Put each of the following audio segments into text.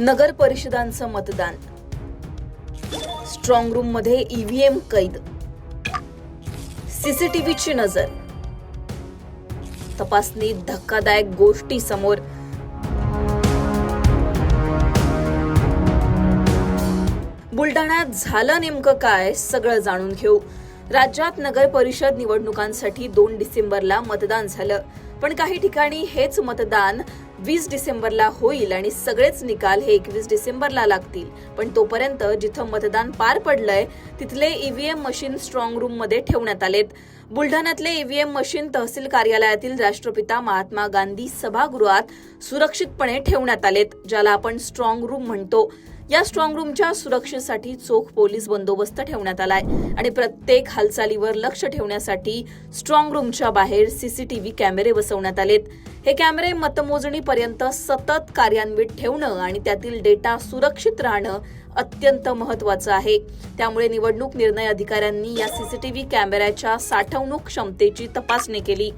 नगर परिषदांचं मतदान. स्ट्रॉंग रूममध्ये ईव्हीएम कैद. सीसीटीव्हीची नजर. तपासणी धक्कादायक गोष्टी समोर. बुलढाण्यात झालं नेमकं काय सगळं जाणून घेऊ. राज्यात नगर परिषद निवडणुकांसाठी दोन डिसेंबरला मतदान झालं. पण काही ठिकाणी हेच मतदान वीस डिसेंबरला होईल आणि सगळेच निकाल हे एकवीस डिसेंबरला लागतील. पण तोपर्यंत जिथं मतदान पार पडलंय तिथले ईव्हीएम मशीन स्ट्रॉंग रूममध्ये ठेवण्यात आलेत. बुलढाण्यातले ईव्हीएम मशीन तहसील कार्यालयातील राष्ट्रपिता महात्मा गांधी सभागृहात सुरक्षितपणे ठेवण्यात आलेत ज्याला आपण स्ट्रॉंग रूम म्हणतो. या स्ट्रॉंग रूमच्या सुरक्षेसाठी चोख पोलीस बंदोबस्त ठेवण्यात आलाय. आणि प्रत्येक हालचालीवर लक्ष ठेवण्यासाठी स्ट्रॉंग रूमच्या बाहेर सीसीटीव्ही कॅमेरे बसवण्यात आलेत. हे कॅमेरे मतमोजणीपर्यंत सतत कार्यान्वित ठेवणं आणि त्यातील डेटा सुरक्षित राहणं अत्यंत महत्वाचं आहे. त्यामुळे निवडणूक निर्णय अधिकाऱ्यांनी या सीसीटीव्ही कॅमेऱ्याच्या साठवणूक क्षमतेची तपासणी केली.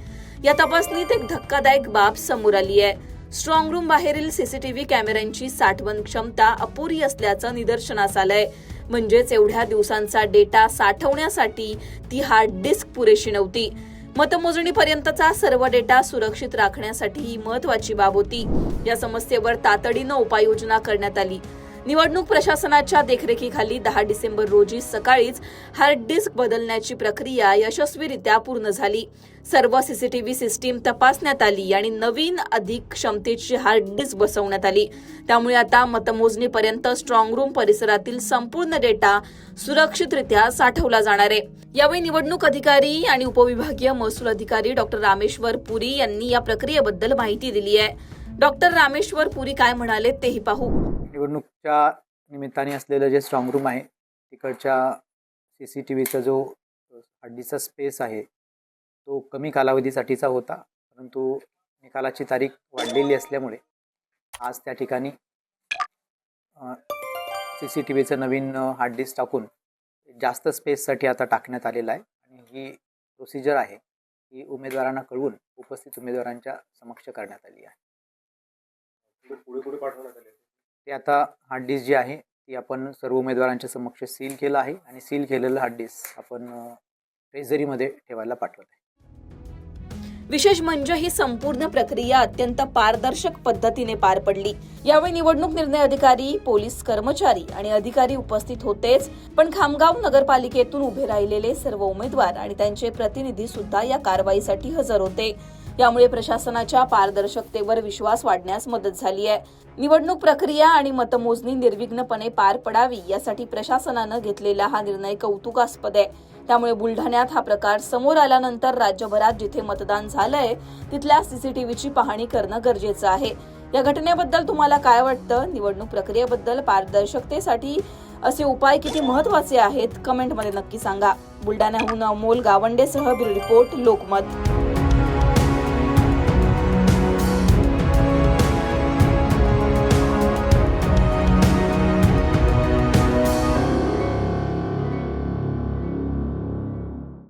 या तपासणीत एक धक्कादायक बाब समोर आली आहे. स्ट्रॉंग रूम बाहेरील सीसीटीव्ही कॅमेऱ्यांची साठवण क्षमता अपुरी असल्याचं निदर्शनास आलंय. म्हणजेच एवढ्या दिवसांचा डेटा साठवण्यासाठी ती हार्ड डिस्क पुरेशी नव्हती. मतमोजणीपर्यंतचा सर्व डेटा सुरक्षित राखण्यासाठी ही महत्वाची बाब होती. या समस्येवर तातडीनं उपाययोजना करण्यात आली. निवडणूक प्रशासनाच्या देखरेखीखाली दहा डिसेंबर रोजी सकाळीच हार्ड डिस्क बदलण्याची प्रक्रिया यशस्वीरित्या पूर्ण झाली. सर्व सीसीटीव्ही सिस्टीम तपासण्यात आली आणि नवीन अधिक क्षमतेची हार्ड डिस्क बसवण्यात आली. त्यामुळे आता मतमोजणीपर्यंत स्ट्रॉंग रूम परिसरातील संपूर्ण डेटा सुरक्षितरित्या साठवला जाणार आहे. यावेळी निवडणूक अधिकारी आणि उपविभागीय महसूल अधिकारी डॉक्टर रामेश्वर पुरी यांनी या प्रक्रियेबद्दल माहिती दिली आहे. डॉक्टर रामेश्वर पुरी काय म्हणाले तेही पाहू. निवडणूकच्या निमित्ताने असलेलं जे स्ट्रॉंगरूम आहे तिकडच्या सी सी टी व्हीचा जो हड्डीचा स्पेस आहे तो कमी कालावधीसाठीचा होता. परंतु निकालाची तारीख वाढलेली असल्यामुळे आज त्या ठिकाणी सी सी टी व्हीचं नवीन हार्ड डिस्क टाकून जास्त स्पेससाठी आता टाकण्यात आलेलं आहे. आणि ही प्रोसिजर आहे ही उमेदवारांना कळवून उपस्थित उमेदवारांच्या समक्ष करण्यात आली आहे. पुढे पुढे पाठवण्यात आले ते आता हार्ड डिस्क जी आहे ती आपण सर्व उमेदवारांच्या समक्ष सील केलं आहे आणि सील केलेलं हार्ड डिस्क आपण ट्रेझरीमध्ये ठेवायला पाठवत आहे. विशेष म्हणजे ही संपूर्ण प्रक्रिया अत्यंत पारदर्शक पद्धतीने पार पडली. यावेळी निवडणूक निर्णय अधिकारी पोलीस कर्मचारी आणि अधिकारी उपस्थित होतेच पण खामगाव नगरपालिकेतून उभे राहिलेले सर्व उमेदवार आणि त्यांचे प्रतिनिधी सुद्धा या कारवाईसाठी हजर होते. यामुळे प्रशासनाच्या पारदर्शकतेवर विश्वास वाढण्यास मदत झाली आहे. निवडणूक प्रक्रिया आणि मतमोजणी निर्विघ्नपणे पार पडावी यासाठी प्रशासनानं घेतलेला हा निर्णय कौतुकास्पद आहे. त्यामुळे बुलढाण्यात हा प्रकार समोर आल्यानंतर राज्यभरात जिथे मतदान झालंय तिथल्या सीसीटीव्हीची पाहणी करणं गरजेचं आहे. या घटनेबद्दल तुम्हाला काय वाटतं? निवडणूक प्रक्रियेबद्दल पारदर्शकतेसाठी असे उपाय किती महत्त्वाचे आहेत? कमेंटमध्ये नक्की सांगा. बुलढाण्याहून अमोल गावंडेसह ब्युरो रिपोर्ट लोकमत.